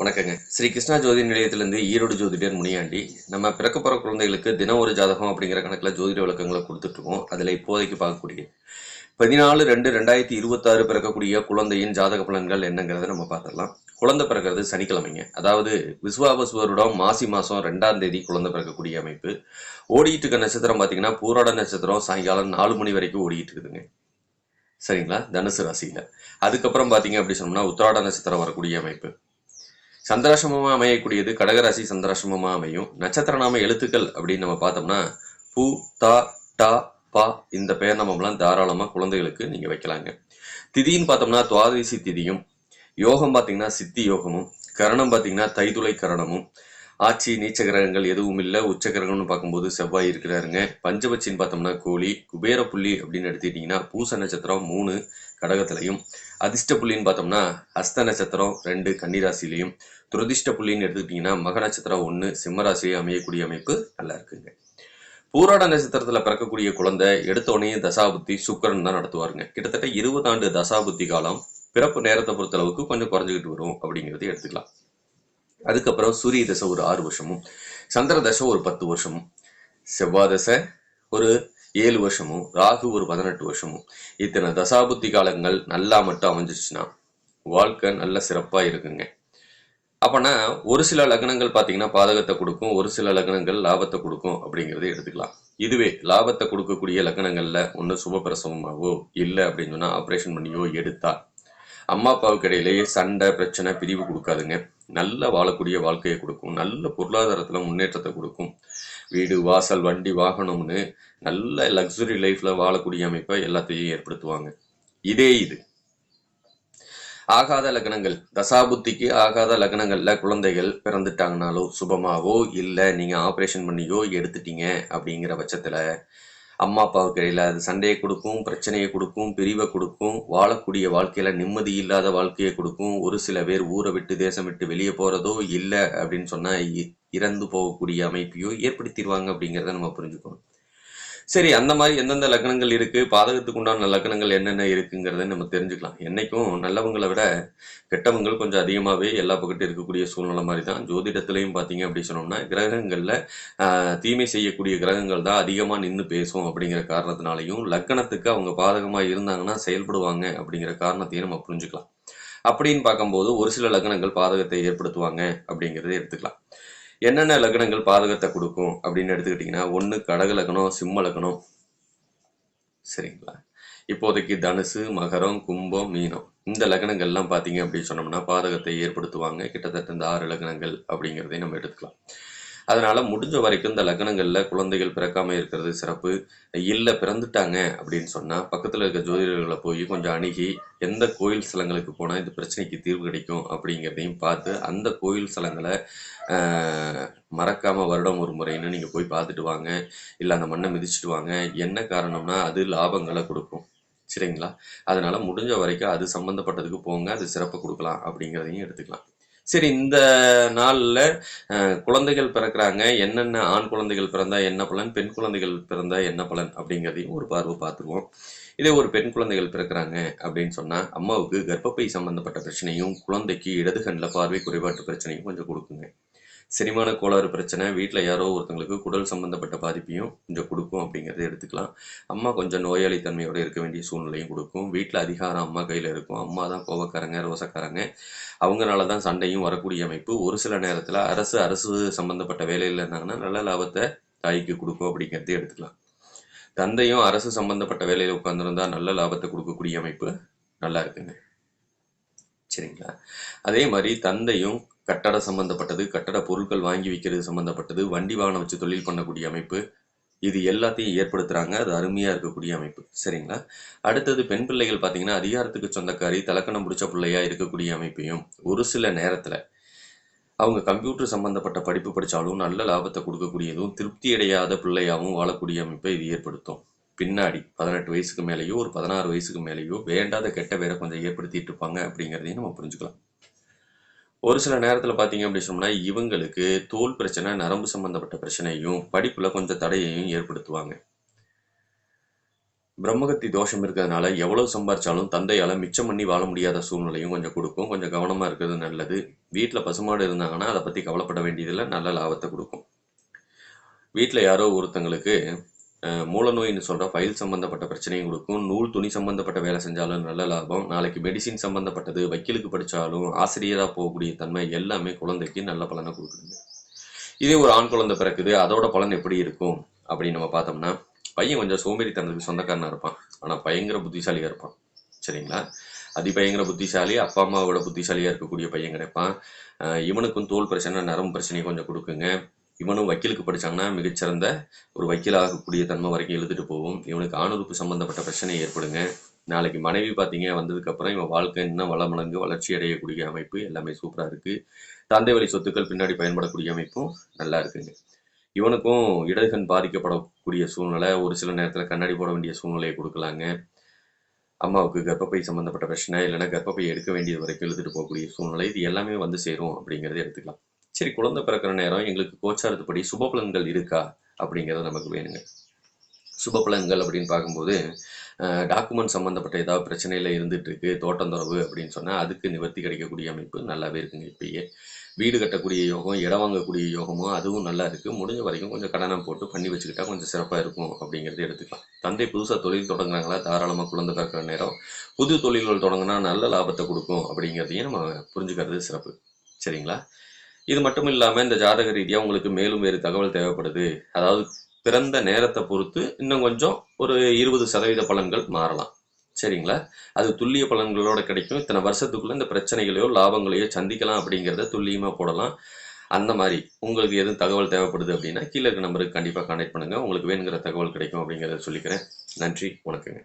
வணக்கங்க. ஸ்ரீ கிருஷ்ணா ஜோதி நிலையத்திலிருந்து ஈரோடு ஜோதிடர் முனியாண்டி. நம்ம பிறக்க போகிற குழந்தைகளுக்கு தினம் ஒரு ஜாதகம் அப்படிங்கிற கணக்கில் ஜோதிட விளக்கங்களை கொடுத்துட்ருக்கோம். அதில் இப்போதைக்கு பார்க்கக்கூடிய பதினாலு ரெண்டு ரெண்டாயிரத்தி இருபத்தாறு பிறக்கக்கூடிய குழந்தையின் ஜாதக பலன்கள் என்னங்கிறத நம்ம பார்த்துடலாம். குழந்தை பிறக்கிறது சனிக்கிழமைங்க. அதாவது விஸ்வாபஸ் வருடம் மாசி மாதம் ரெண்டாம் தேதி குழந்தை பிறக்கக்கூடிய அமைப்பு. ஓடிட்டு இருக்க நட்சத்திரம் பார்த்தீங்கன்னா பூராட நட்சத்திரம் சாயங்காலம் நாலு மணி வரைக்கும் ஓடிட்டு இருக்குதுங்க. சரிங்களா? தனுசு ராசியில். அதுக்கப்புறம் பார்த்தீங்க அப்படி சொன்னோம்னா உத்திராட நட்சத்திரம் வரக்கூடிய அமைப்பு. சந்திராசிரமமாக அமையக்கூடியது கடகராசி சந்திராசிரமமாக அமையும். நட்சத்திர நாம எழுத்துக்கள் அப்படின்னு நம்ம பார்த்தோம்னா பூ தா டா பா இந்த பெயர் நாமம்லாம் தாராளமாக குழந்தைகளுக்கு நீங்கள் வைக்கலாங்க. திதின்னு பார்த்தோம்னா துவாதசி திதியும் யோகம் பார்த்தீங்கன்னா சித்தி யோகமும் கரணம் பார்த்தீங்கன்னா தைதுளை கரணமும் ஆட்சி நீச்ச கிரகங்கள் எதுவும் இல்லை. உச்ச கிரகம்னு பார்க்கும்போது செவ்வாய் இருக்கிறாருங்க. பஞ்சபட்சின்னு பார்த்தோம்னா கோழி குபேர புள்ளி அப்படின்னு எடுத்துக்கிட்டிங்கன்னா பூச நட்சத்திரம் மூணு கடகத்திலையும். அதிர்ஷ்ட புள்ளின்னு பார்த்தோம்னா ஹஸ்த நட்சத்திரம் ரெண்டு கன்னிராசிலையும். துரதிஷ்ட புள்ளின்னு எடுத்துக்கிட்டிங்கன்னா மக நட்சத்திரம் ஒன்று சிம்மராசியை அமையக்கூடிய அமைப்பு நல்லா இருக்குங்க. பூராட நட்சத்திரத்தில் பிறக்கக்கூடிய குழந்தை எடுத்தோடனே தசாபுத்தி சுக்கரன் தான் நடத்துவாருங்க. கிட்டத்தட்ட இருபது ஆண்டு தசாபுத்தி காலம் பிறப்பு நேரத்தை பொறுத்தளவுக்கு கொஞ்சம் குறைஞ்சிக்கிட்டு வரும் அப்படிங்கிறத எடுத்துக்கலாம். அதுக்கப்புறம் சூரிய தசை ஒரு ஆறு வருஷமும் சந்திர தசை ஒரு பத்து வருஷமும் செவ்வாய் தசை ஒரு ஏழு வருஷமும் ராகு ஒரு பதினெட்டு வருஷமும். இத்தனை தசாபுத்தி காலங்கள் நல்லா மட்டும் அமைஞ்சிச்சுன்னா வாழ்க்கை நல்ல சிறப்பாக இருக்குங்க. அப்போனா ஒரு சில லக்னங்கள் பார்த்தீங்கன்னா பாதகத்தை கொடுக்கும் ஒரு சில லக்னங்கள் லாபத்தை கொடுக்கும் அப்படிங்கிறத எடுத்துக்கலாம். இதுவே லாபத்தை கொடுக்கக்கூடிய லக்னங்களில் ஒன்று சுபப்பிரசவமாகவோ இல்லை அப்படின்னு சொன்னால் ஆப்ரேஷன் பண்ணியோ எடுத்தா அம்மா அப்பாவுக்கு இடையிலேயே சண்டை பிரச்சனை பிரிவு கொடுக்காதுங்க. நல்ல வாழக்கூடிய வாழ்க்கையை கொடுக்கும். நல்ல பொருளாதாரத்தில் முன்னேற்றத்தை கொடுக்கும். வீடு வாசல் வண்டி வாகனம்னு நல்ல லக்ஸுரி லைஃப்பில் வாழக்கூடிய அமைப்பை எல்லாத்தையும் ஏற்படுத்துவாங்க. இதே இது. ஆகாத லக்னங்கள். தசாபுத்திக்கு ஆகாத லக்னங்கள்ல குழந்தைகள் பிறந்துட்டாங்கனாலோ சுபமாவோ இல்லை நீங்கள் ஆப்ரேஷன் பண்ணியோ எடுத்துட்டீங்க அப்படிங்கிற பட்சத்தில் அம்மா அப்பாவுக்கு இடையில அது சண்டையை கொடுக்கும் பிரச்சனையை கொடுக்கும் பிரிவை கொடுக்கும் வாழக்கூடிய வாழ்க்கையில நிம்மதி இல்லாத வாழ்க்கையை கொடுக்கும். ஒரு சில பேர் ஊரை விட்டு தேசம் விட்டு வெளியே போறதோ இல்லை அப்படின்னு சொன்னா இ- இறந்து போகக்கூடிய அமைப்பையோ ஏற்படுத்திடுவாங்க அப்படிங்கிறத நம்ம புரிஞ்சுக்கணும். சரி அந்த மாதிரி எந்தெந்த லக்னங்கள் இருக்கு? பாதகத்துக்கு உண்டான லக்னங்கள் என்னென்ன இருக்குங்கிறத நம்ம தெரிஞ்சுக்கலாம். என்னைக்கும் நல்லவங்களை விட கெட்டவங்கள் கொஞ்சம் அதிகமாகவே எல்லா பக்கத்தும் இருக்கக்கூடிய சூழ்நிலை மாதிரி தான். ஜோதிடத்துலையும் பார்த்தீங்க அப்படி சொன்னோம்னா கிரகங்களில் ஆஹ், தீமை செய்யக்கூடிய கிரகங்கள் தான் அதிகமாக நின்று பேசும் அப்படிங்கிற காரணத்தினாலையும் லக்கணத்துக்கு அவங்க பாதகமாக இருந்தாங்கன்னா செயல்படுவாங்க அப்படிங்கிற காரணத்தையும் நம்ம புரிஞ்சுக்கலாம். அப்படின்னு பார்க்கும்போது ஒரு சில லக்னங்கள் பாதகத்தை ஏற்படுத்துவாங்க அப்படிங்கிறத எடுத்துக்கலாம். என்னென்ன லக்னங்கள் பாதகத்தை கொடுக்கும் அப்படின்னு எடுத்துக்கிட்டிங்கன்னா ஒன்று கடக லக்னம் சிம்ம லக்னம். சரிங்களா? இப்போதைக்கு தனுசு மகரம் கும்பம் மீனம். இந்த லக்னங்கள்லாம் பார்த்தீங்க அப்படின்னு சொன்னோம்னா பாதகத்தை ஏற்படுத்துவாங்க. கிட்டத்தட்ட இந்த ஆறு லக்னங்கள் அப்படிங்கிறதையும் நம்ம எடுத்துக்கலாம். அதனால முடிஞ்ச வரைக்கும் இந்த லக்னங்களில் குழந்தைகள் பிறக்காம இருக்கிறது சிறப்பு. இல்லை பிறந்துட்டாங்க அப்படின்னு சொன்னால் பக்கத்தில் இருக்க ஜோதிடர்களை போய் கொஞ்சம் அணுகி எந்த கோயில் ஸ்தலங்களுக்கு போனால் இந்த பிரச்சனைக்கு தீர்வு கிடைக்கும் அப்படிங்கிறதையும் பார்த்து அந்த கோயில் ஸ்தலங்களை மறக்காமல் மறக்காம வருடம் ஒரு முறைன்னு நீங்கள் போய் பார்த்துட்டு வாங்க. இல்லை அந்த மண்ணை மிதிச்சுட்டு வாங்க. என்ன காரணம்னா அது லாபங்களை கொடுக்கும். சரிங்களா? அதனால முடிஞ்ச வரைக்கும் அது சம்மந்தப்பட்டதுக்கு போங்க. அது சிறப்பு கொடுக்கலாம் அப்படிங்கிறதையும் எடுத்துக்கலாம். சரி இந்த நாளில் குழந்தைகள் பிறக்கிறாங்க. என்னென்ன ஆண் குழந்தைகள் பிறந்தா என்ன பலன் பெண் குழந்தைகள் பிறந்தா என்ன பலன் அப்படிங்கிறதையும் ஒரு பார்வை பார்த்துருவோம். இதே ஒரு பெண் குழந்தைகள் பிறக்கிறாங்க அப்படின்னு சொன்னால் அம்மாவுக்கு கர்ப்பப்பை சம்மந்தப்பட்ட பிரச்சனையும் குழந்தைக்கு இடது கண்ணில் பார்வை குறைபாட்டு பிரச்சனையும் கொஞ்சம் கொடுக்குங்க. செரிமான கோளாறு பிரச்சனை வீட்டில் யாரோ ஒருத்தங்களுக்கு குடல் சம்பந்தப்பட்ட பாதிப்பையும் கொஞ்சம் கொடுக்கும் அப்படிங்கிறத எடுத்துக்கலாம். அம்மா கொஞ்சம் நோயாளித்தன்மையோடு இருக்க வேண்டிய சூழ்நிலையும் கொடுக்கும். வீட்டில் அதிகாரம் அம்மா கையில் இருக்கும். அம்மா தான் கோபக்காரங்க ரோசக்காரங்க. அவங்களால தான் சண்டையும் வரக்கூடிய அமைப்பு. ஒரு சில நேரத்தில் அரசு அரசு சம்பந்தப்பட்ட வேலையில் இருந்தாங்கன்னா நல்ல லாபத்தை தாய்க்கு கொடுக்கும் அப்படிங்கிறத எடுத்துக்கலாம். தந்தையும் அரசு சம்பந்தப்பட்ட வேலையில் உட்காந்துருந்தா நல்ல லாபத்தை கொடுக்கக்கூடிய அமைப்பு நல்லா இருக்குங்க. சரிங்களா? அதே மாதிரி தந்தையும் கட்டட சம்பந்தப்பட்டது கட்டட பொருட்கள் வாங்கி விற்கிறது சம்பந்தப்பட்டது வண்டி வாகனம் வச்சு தொழில் பண்ணக்கூடிய அமைப்பு. இது எல்லாத்தையும் ஏற்படுத்துகிறாங்க அது அருமையாக இருக்கக்கூடிய அமைப்பு. சரிங்களா? அடுத்தது பெண் பிள்ளைகள் பார்த்தீங்கன்னா அதிகாரத்துக்கு சொந்தக்காரி தலக்கணம் பிடிச்ச பிள்ளையாக இருக்கக்கூடிய அமைப்பையும் ஒரு சில நேரத்தில் அவங்க கம்ப்யூட்டர் சம்பந்தப்பட்ட படிப்பு படித்தாலும் நல்ல லாபத்தை கொடுக்கக்கூடியதும் திருப்தி அடையாத பிள்ளையாகவும் வாழக்கூடிய அமைப்பை இது ஏற்படுத்தும். பின்னாடி பதினெட்டு வயசுக்கு மேலேயோ ஒரு பதினாறு வயசுக்கு மேலேயோ வேண்டாத கெட்ட பேரை கொஞ்சம் ஏற்படுத்திட்டு இருப்பாங்க அப்படிங்கிறதையும் நம்ம புரிஞ்சுக்கலாம். ஒரு சில நேரத்தில் பார்த்தீங்க அப்படி சொன்னோம்னா இவங்களுக்கு தோல் பிரச்சனை நரம்பு சம்பந்தப்பட்ட பிரச்சனையும் படிப்பில் கொஞ்சம் தடையையும் ஏற்படுத்துவாங்க. பிரம்மகத்தி தோஷம் இருக்கிறதுனால எவ்வளோ சம்பாரிச்சாலும் தந்தையால் மிச்சம் பண்ணி வாழ முடியாத சூழ்நிலையும் கொஞ்சம் கொடுக்கும். கொஞ்சம் கவனமாக இருக்கிறது நல்லது. வீட்டில் பசுமாடு இருந்தாங்கன்னா அதை பற்றி கவலைப்பட வேண்டியதில்லை. நல்ல லாபத்தை கொடுக்கும். வீட்டில் யாரோ ஒருத்தங்களுக்கு மூலநோயின்னு சொல்கிற ஃபைல் சம்மந்தப்பட்ட பிரச்சனையும் கொடுக்கும். நூல் துணி சம்மந்தப்பட்ட வேலை செஞ்சாலும் நல்ல லாபம். நாளைக்கு மெடிசின் சம்மந்தப்பட்டது வக்கீலுக்கு படித்தாலும் ஆசிரியராக போகக்கூடிய தன்மை எல்லாமே குழந்தைக்கு நல்ல பலனை கொடுக்குதுங்க. இதே ஒரு ஆண் குழந்தை பிறக்குது அதோட பலன் எப்படி இருக்கும்? அப்படின்னு நம்ம பார்த்தோம்னா பையன் கொஞ்சம் சோம்பேறித்தனத்துக்கு சொந்தக்காரனாக இருப்பான். ஆனால் பயங்கர புத்திசாலியாக இருப்பான். சரிங்களா? அதிபயங்கர புத்திசாலி அப்பா அம்மாவோட புத்திசாலியாக இருக்கக்கூடிய பையன் கிடைப்பான். இவனுக்கும் தோல் பிரச்சனை நரம்பு பிரச்சனையை கொஞ்சம் கொடுக்குங்க. இவனும் வக்கீலுக்கு படிச்சாங்கன்னா மிகச்சிறந்த ஒரு வக்கீலாகக்கூடிய தன்மை வரைக்கும் எழுதிட்டு போகும். இவனுக்கு ஆணுறுப்பு சம்பந்தப்பட்ட பிரச்சனை ஏற்படுங்க. நாளைக்கு மனைவி பார்த்தீங்க வந்ததுக்கப்புறம் இவன் வாழ்க்கை இன்னும் வளமடங்கு வளர்ச்சி அடையக்கூடிய அமைப்பு எல்லாமே சூப்பராக இருக்குது தந்தை வழி சொத்துக்கள் பின்னாடி பயன்படக்கூடிய அமைப்பும் நல்லா இருக்குங்க. இவனுக்கும் இடதுகண் பாதிக்கப்படக்கூடிய சூழ்நிலை ஒரு சில நேரத்தில் கண்ணாடி போட வேண்டிய சூழ்நிலையை கொடுக்கலாங்க. அம்மாவுக்கு கர்ப்பப்பை சம்பந்தப்பட்ட பிரச்சனை இல்லைன்னா கர்ப்பப்பை எடுக்க வேண்டியது வரைக்கும் இழுத்துட்டு போகக்கூடிய சூழ்நிலை இது எல்லாமே வந்து சேரும் அப்படிங்கிறத எடுத்துக்கலாம். சரி குழந்தை பிறக்கிற நேரம் எங்களுக்கு கோச்சாரத்துப்படி சுப பலன்கள் இருக்கா அப்படிங்கிறது நமக்கு வேணுங்க. சுப பலன்கள் அப்படின்னு பார்க்கும்போது டாக்குமெண்ட் சம்மந்தப்பட்ட ஏதாவது பிரச்சனையில் இருந்துட்டு இருக்கு தோட்டந்தரவு அப்படின்னு சொன்னால் அதுக்கு நிவர்த்தி கிடைக்கக்கூடிய அமைப்பு நல்லாவே இருக்குங்க இப்பயே. வீடு கட்டக்கூடிய யோகம் இடம் வாங்கக்கூடிய யோகமும் அதுவும் நல்லா இருக்குது முடிஞ்ச வரைக்கும் கொஞ்சம் கடனை போட்டு பண்ணி வச்சுக்கிட்டா கொஞ்சம் சிறப்பாக இருக்கும் அப்படிங்கிறது எடுத்துக்கலாம். தந்தை புதுசாக தொழில் தொடங்குறாங்களா தாராளமாக குழந்தை பிறக்கிற நேரம் புது தொழில்கள் தொடங்கினா நல்ல லாபத்தை கொடுக்கும் அப்படிங்கிறதையும் நம்ம புரிஞ்சுக்கிறது சிறப்பு. சரிங்களா? இது மட்டும் இல்லாமல் இந்த ஜாதக ரீதியாக உங்களுக்கு மேலும் வேறு தகவல் தேவைப்படுது. அதாவது பிறந்த நேரத்தை பொறுத்து இன்னும் கொஞ்சம் ஒரு இருபது சதவீத பலன்கள் மாறலாம். சரிங்களா? அது துல்லிய பலன்களோட கிடைக்கும். இத்தனை வருஷத்துக்குள்ளே இந்த பிரச்சனைகளையோ லாபங்களையோ சந்திக்கலாம் அப்படிங்கிறத துல்லியமாக போடலாம். அந்த மாதிரி உங்களுக்கு எதுவும் தகவல் தேவைப்படுது அப்படின்னா கீழே இருக்க நம்பருக்கு கண்டிப்பாக கான்டெக்ட் பண்ணுங்கள் உங்களுக்கு வேணுங்கிற தகவல் கிடைக்கும் அப்படிங்கிறத சொல்லிக்கிறேன். நன்றி. வணக்கங்க.